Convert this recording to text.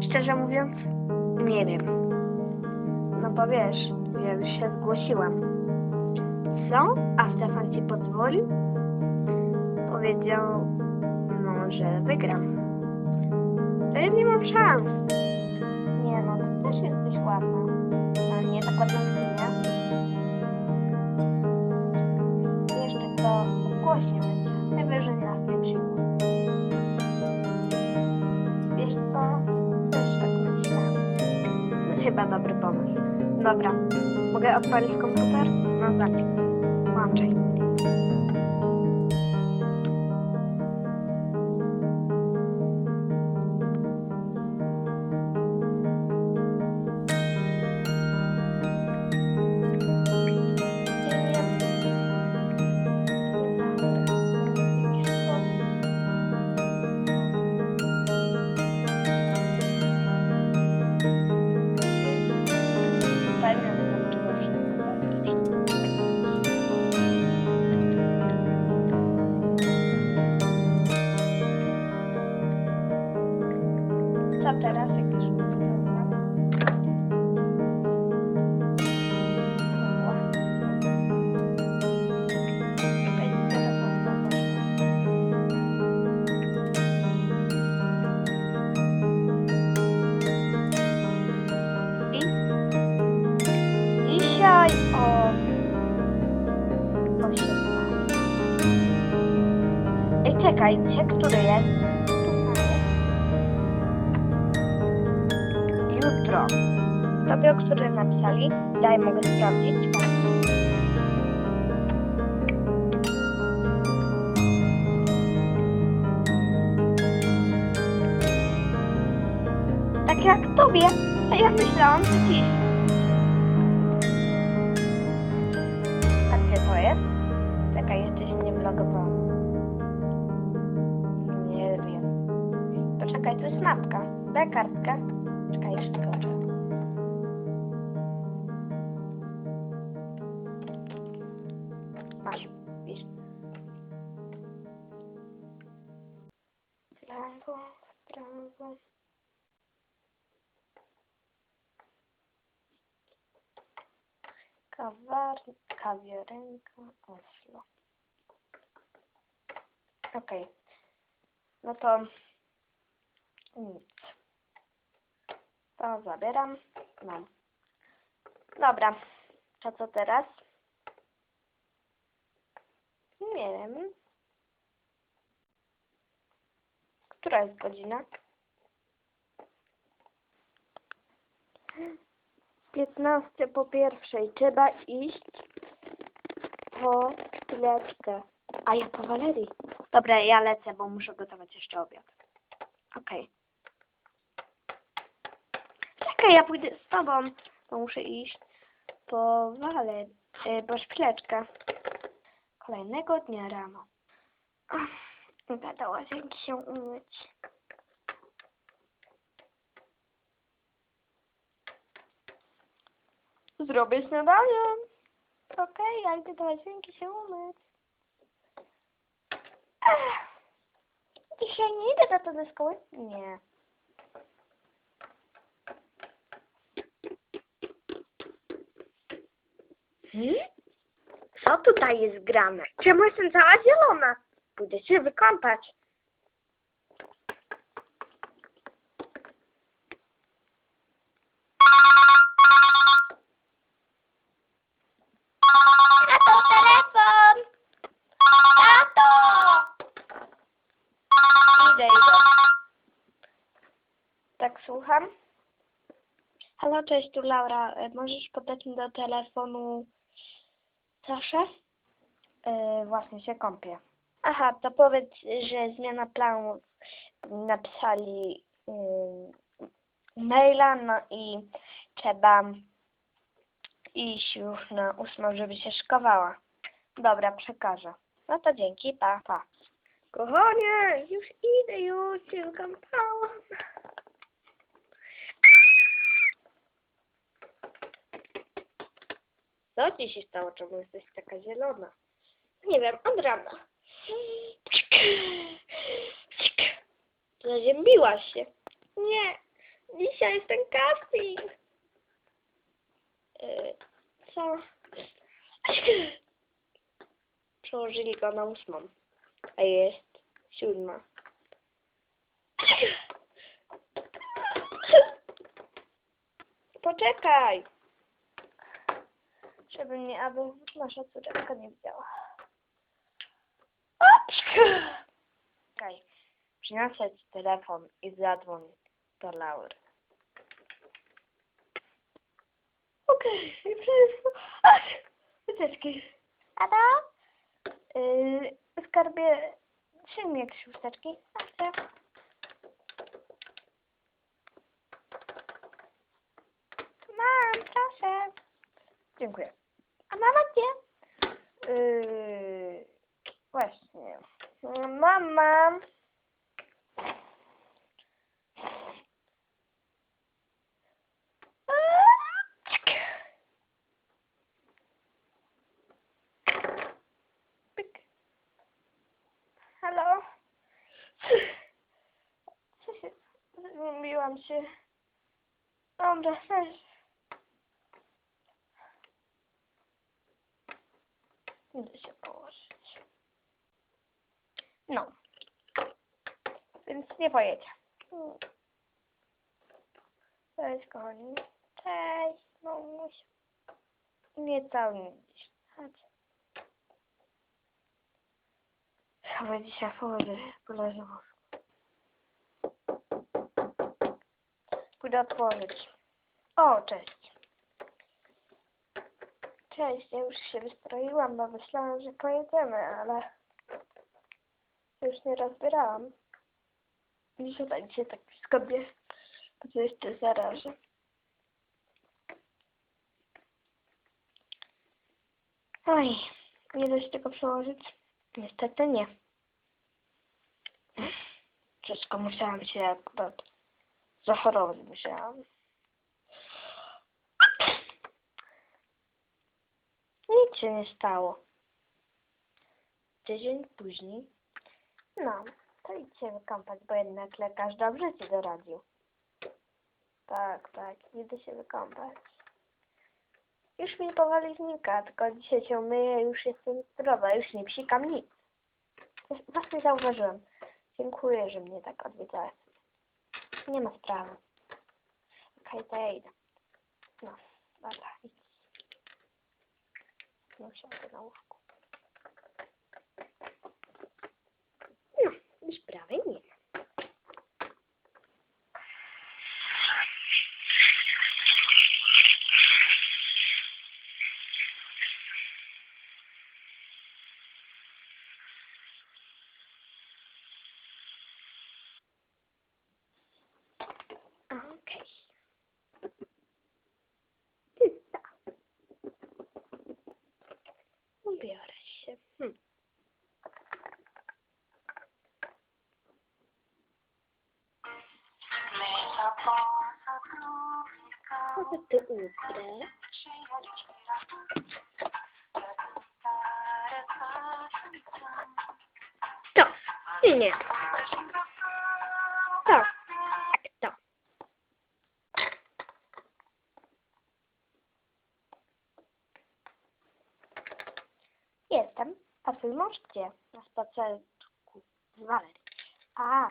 Szczerze mówiąc, nie wiem. No bo wiesz, ja już się zgłosiłam. Co? A Stefan ci pozwolił? Powiedział, no, że wygram. To ja nie mam szans. Nie no, ty też jesteś ładna. A nie tak ładna chyba dobry pomysł. Dobra. Mogę odpalić komputer? No tak. Włączaj. Ej, czekaj, dzisiaj który jest? Jutro. Tobie, o którym napisali, daj, mogę sprawdzić. Tak jak tobie, a ja myślałam, że dziś. Poczekaj, to jest mapka. Daj kartkę. Czekaj, jeszcze skoczę. Masz, Prawo. Kawar, kawiarenka, Oslo. Okej. No to nic. To zabieram. No. Dobra. To co teraz? Nie wiem. Która jest godzina? 15 po pierwszej. Trzeba iść po chwileczkę. A ja po Walerii. Dobra, ja lecę, bo muszę gotować jeszcze obiad. Okej. Czekaj, ja pójdę z tobą, bo muszę iść po Walerii. Yy, po chwileczkę. Kolejnego dnia rano. Ach, Idę do łazienki się umyć. Zrobię śniadanie. Okej, ja idę do łazienki się umyć. Ech. Dzisiaj nie idę do szkoły? Nie. Co tutaj jest grane? Czemu jestem cała zielona? Pójdę się wykąpać. Tato, telefon! Tato! Idę, idę. Tak, słucham? Halo, cześć, tu Laura. E, Możesz podać mi do telefonu Saszę? E, właśnie się kąpię. Aha, to powiedz, że zmiana planów napisali y, maila, no i trzeba iść już na ósmą, żeby się szkowała. Dobra, przekażę. No to dzięki, pa, pa. Kochanie, już idę, już się kąpałam. Co ci się stało? Czemu jesteś taka zielona? Nie wiem, od rana. Zaziębiłaś się. Nie, dzisiaj jest ten casting. Yy, co? Przełożyli go na ósmą, a jest siódma. Poczekaj! Żeby mnie, aby nasza córeczka nie widziała. Czekaj, przyniosę ci telefon i zadzwoń do Laury. Okej, okay. Ach, Chusteczki. Ada? Yy, skarbie, przyjmij jakieś chusteczki. Mam, proszę. Dziękuję. Gdzie? Yy, właśnie. Mama. Halo? Co się... Zgubiłam się. Dobra. Idę się położyć. No. Więc nie pojedzie. Cześć, kochani. Cześć, mamuś. Nie cały dziś. Chodź. Chyba dzisiaj położę, poleżę w łóżku. Pójdę otworzyć. O, cześć. Cześć, ja już się wystroiłam, bo myślałam, że pojedziemy, ale już nie rozbierałam. Dzisiaj dzisiaj tak mnie, bo to jeszcze zarażę. Oj, nie da się tego przełożyć? Niestety nie. Wszystko musiałam się akurat zachorować, musiałam. Nic się nie stało. Tydzień później. No, to idźcie wykąpać, bo jednak lekarz dobrze ci doradził. Tak, tak, idę się wykąpać. Już mi powoli znika, tylko dzisiaj się myję, już jestem zdrowa, już nie psikam nic. Właśnie zauważyłem. Dziękuję, że mnie tak odwiedzałaś. Nie ma sprawy. Okej, to ja idę. No, dobra, idź. No, usiądę na łóżku. No, już prawie Ubiorę się. Hm. Może ty ubrę? To. Nie, nie. To. To. Jestem. A twój mąż gdzie?